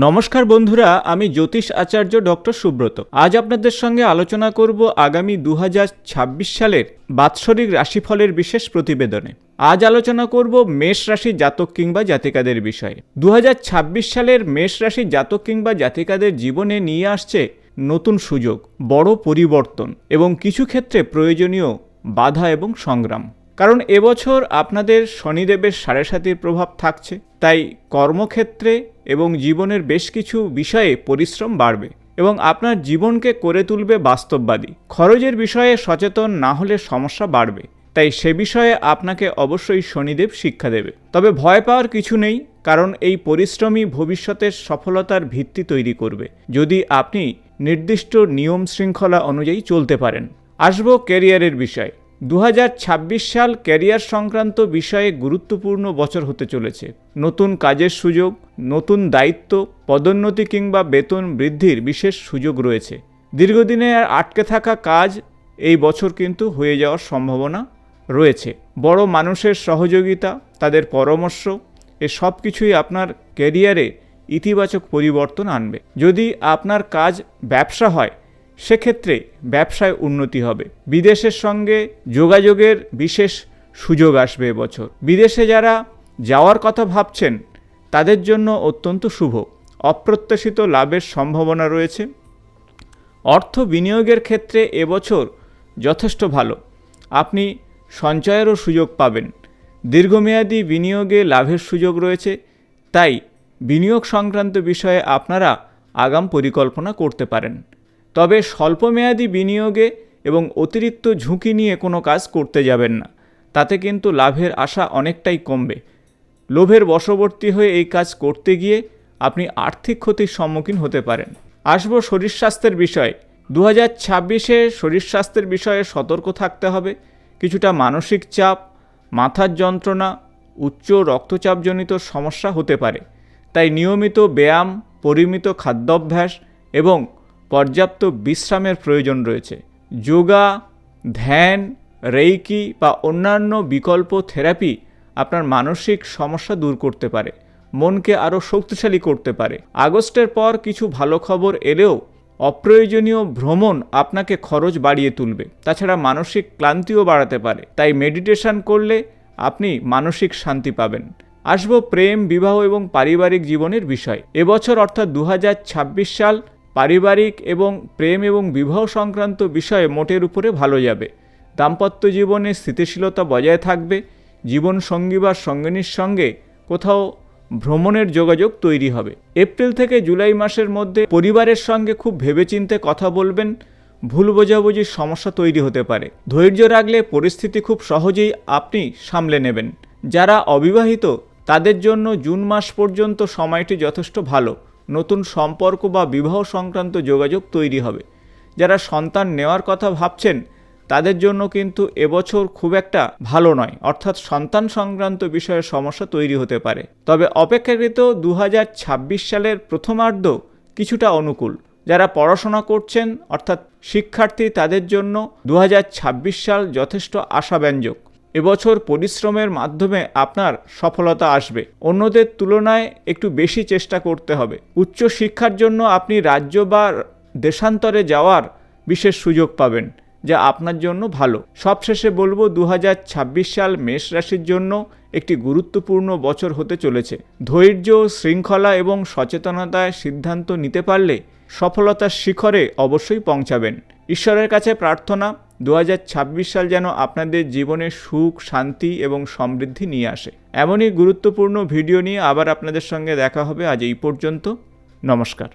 নমস্কার বন্ধুরা, আমি জ্যোতিষ আচার্য ডক্টর সুব্রত। আজ আপনাদের সঙ্গে আলোচনা করব আগামী দু হাজার ছাব্বিশ সালের বাৎসরিক রাশিফলের বিশেষ প্রতিবেদনে। আজ আলোচনা করব মেষ রাশির জাতক কিংবা জাতিকাদের বিষয়ে। দু হাজার ছাব্বিশ সালের মেষ রাশির জাতক কিংবা জাতিকাদের জীবনে নিয়ে আসছে নতুন সুযোগ, বড় পরিবর্তন এবং কিছু ক্ষেত্রে প্রয়োজনীয় বাধা এবং সংগ্রাম। কারণ এবছর আপনাদের শনিদেবের সাড়ে সাতির প্রভাব থাকছে। তাই কর্মক্ষেত্রে এবং জীবনের বেশ কিছু বিষয়ে পরিশ্রম বাড়বে এবং আপনার জীবনকে করে তুলবে বাস্তববাদী। খরচের বিষয়ে সচেতন না হলে সমস্যা বাড়বে। তাই সে বিষয়ে আপনাকে অবশ্যই শনিদেব শিক্ষা দেবে। তবে ভয় পাওয়ার কিছু নেই, কারণ এই পরিশ্রমই ভবিষ্যতের সফলতার ভিত্তি তৈরি করবে, যদি আপনি নির্দিষ্ট নিয়ম শৃঙ্খলা অনুযায়ী চলতে পারেন। আসব ক্যারিয়ারের বিষয়। দু হাজার ছাব্বিশ সাল ক্যারিয়ার সংক্রান্ত বিষয়ে গুরুত্বপূর্ণ বছর হতে চলেছে। নতুন কাজের সুযোগ, নতুন দায়িত্ব, পদোন্নতি কিংবা বেতন বৃদ্ধির বিশেষ সুযোগ রয়েছে। দীর্ঘদিনে আর আটকে থাকা কাজ এই বছর কিন্তু হয়ে যাওয়ার সম্ভাবনা রয়েছে। বড় মানুষের সহযোগিতা, তাদের পরামর্শ, এ সব কিছুই আপনার ক্যারিয়ারে ইতিবাচক পরিবর্তন আনবে। যদি আপনার কাজ ব্যবসা হয় সেক্ষেত্রে ব্যবসায় উন্নতি হবে। বিদেশের সঙ্গে যোগাযোগের বিশেষ সুযোগ আসবে এবছর। বিদেশে যারা যাওয়ার কথা ভাবছেন, তাদের জন্য অত্যন্ত শুভ। অপ্রত্যাশিত লাভের সম্ভাবনা রয়েছে। অর্থ বিনিয়োগের ক্ষেত্রে এবছর যথেষ্ট ভালো। আপনি সঞ্চয়েরও সুযোগ পাবেন। দীর্ঘমেয়াদী বিনিয়োগে লাভের সুযোগ রয়েছে। তাই বিনিয়োগ সংক্রান্ত বিষয়ে আপনারা আগাম পরিকল্পনা করতে পারেন। তবে স্বল্পমেয়াদী বিনিয়োগে এবং অতিরিক্ত ঝুঁকি নিয়ে কোনো কাজ করতে যাবেন না। তাতে কিন্তু লাভের আশা অনেকটাই কমবে। লোভের বশবর্তী হয়ে এই কাজ করতে গিয়ে আপনি আর্থিক ক্ষতির সম্মুখীন হতে পারেন। আসব শরীর স্বাস্থ্যের বিষয়ে। দু হাজার ছাব্বিশে শরীর স্বাস্থ্যের বিষয়ে সতর্ক থাকতে হবে। কিছুটা মানসিক চাপ, মাথার যন্ত্রণা, উচ্চ রক্তচাপজনিত সমস্যা হতে পারে। তাই নিয়মিত ব্যায়াম, পরিমিত খাদ্যাভ্যাস এবং পর্যাপ্ত বিশ্রামের প্রয়োজন রয়েছে। যোগা, ধ্যান, রেইকি বা অন্যান্য বিকল্প থেরাপি আপনার মানসিক সমস্যা দূর করতে পারে, মনকে আরও শক্তিশালী করতে পারে। আগস্টের পর কিছু ভালো খবর এলেও অপ্রয়োজনীয় ভ্রমণ আপনাকে খরচ বাড়িয়ে তুলবে। তাছাড়া মানসিক ক্লান্তিও বাড়াতে পারে। তাই মেডিটেশন করলে আপনি মানসিক শান্তি পাবেন। আসব প্রেম, বিবাহ এবং পারিবারিক জীবনের বিষয়। এবছর অর্থাৎ দু হাজার ছাব্বিশ সাল পারিবারিক এবং প্রেম এবং বিবাহ সংক্রান্ত বিষয়ে মোটের উপরে ভালো যাবে। দাম্পত্য জীবনে স্থিতিশীলতা বজায় থাকবে, জীবন সঙ্গী বা সঙ্গিনীর সঙ্গে কোথাও ভ্রমণের যোগাযোগ তৈরি হবে। এপ্রিল থেকে জুলাই মাসের মধ্যে পরিবারের সঙ্গে খুব ভেবেচিন্তে কথা বলবেন, ভুল বোঝাবুঝির সমস্যা তৈরি হতে পারে। ধৈর্য রাখলে পরিস্থিতি খুব সহজেই আপনি সামলে নেবেন। যারা অবিবাহিত, তাদের জন্য জুন মাস পর্যন্ত সময়টি যথেষ্ট ভালো। নতুন সম্পর্ক বা বিবাহ সংক্রান্ত যোগাযোগ তৈরি হবে। যারা সন্তান নেওয়ার কথা ভাবছেন, তাদের জন্য কিন্তু এবছর খুব একটা ভালো নয়। অর্থাৎ সন্তান সংক্রান্ত বিষয়ে সমস্যা তৈরি হতে পারে। তবে অপেক্ষাকৃত দু হাজার ছাব্বিশ সালের প্রথমার্ধ কিছুটা অনুকূল। যারা পড়াশোনা করছেন, অর্থাৎ শিক্ষার্থী, তাদের জন্য দু হাজার ছাব্বিশ সাল যথেষ্ট আশাব্যঞ্জক। এবছর পরিশ্রমের মাধ্যমে আপনার সফলতা আসবে। অন্যদের তুলনায় একটু বেশি চেষ্টা করতে হবে। উচ্চ শিক্ষার জন্য আপনি রাজ্য বা দেশান্তরে যাওয়ার বিশেষ সুযোগ পাবেন, যা আপনার জন্য ভালো। সবশেষে বলব দু হাজার ছাব্বিশ সাল মেষ রাশির জন্য একটি গুরুত্বপূর্ণ বছর হতে চলেছে। ধৈর্য, শৃঙ্খলা এবং সচেতনতায় সিদ্ধান্ত নিতে পারলে সফলতার শিখরে অবশ্যই পৌঁছাবেন। ঈশ্বরের কাছে প্রার্থনা দু হাজার ছাব্বিশ সাল যেন আপনাদের জীবনে সুখ, শান্তি এবং সমৃদ্ধি নিয়ে আসে। এমনই গুরুত্বপূর্ণ ভিডিও নিয়ে আবার আপনাদের সঙ্গে দেখা হবে আজ এই পর্যন্ত। নমস্কার।